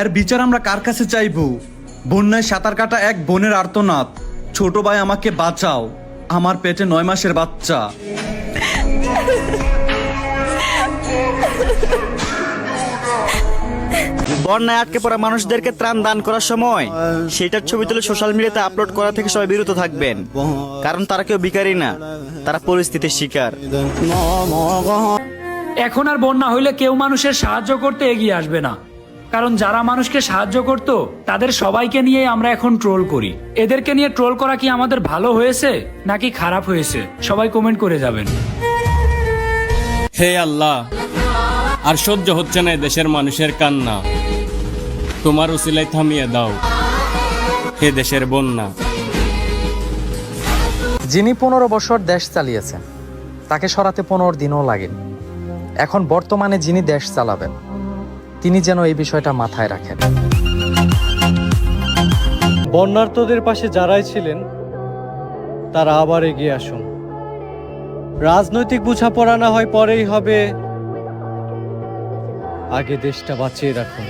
এর বিচার আমরা কার কাছে চাইব? বন্যায় সাঁতার কাটা এক বোনের আর্তনাদ। ছোট ভাই আমাকে বাঁচাও। আমার পেটে নয় মাসের বাচ্চা। বন্যায় আটকে পড়া মানুষদেরকে ত্রাণ দান করার সময় সেটার ছবি তুলে সোশ্যাল মিডিয়াতে আপলোড করা থেকে সবাই বিরত থাকবেন। কারণ তারা কেউ বিকারই না তারা পরিস্থিতির শিকার। এখন আর বন্যা হইলে কেউ মানুষের সাহায্য করতে এগিয়ে আসবে না। কারণ যারা মানুষকে সাহায্য করত তাদের সবাইকে নিয়ে আমরা এখন ট্রোল করি। এদেরকে নিয়ে ট্রোল করা কি আমাদের ভালো হয়েছে নাকি খারাপ হয়েছে? সবাই কমেন্ট করে যাবেন। হে আল্লাহ আর সহ্য হচ্ছে না এ দেশের মানুষের কান্না। তোমার উসিলাই থামিয়ে দাও হে দেশের বন্যা। যিনি পনেরো বছর দেশ চালিয়েছেন তাকে সরাতে পনেরো দিনও লাগেনি। এখন বর্তমানে যিনি দেশ চালাবেন তিনি যেন এই বিষয়টা মাথায় রাখেন। বন্যার্থদের পাশে যারাই ছিলেন, তারা আবার এগিয়ে আসুন। রাজনৈতিক বোঝাপড়া না হয় পরেই হবে। আগে দেশটা বাঁচিয়ে রাখুন।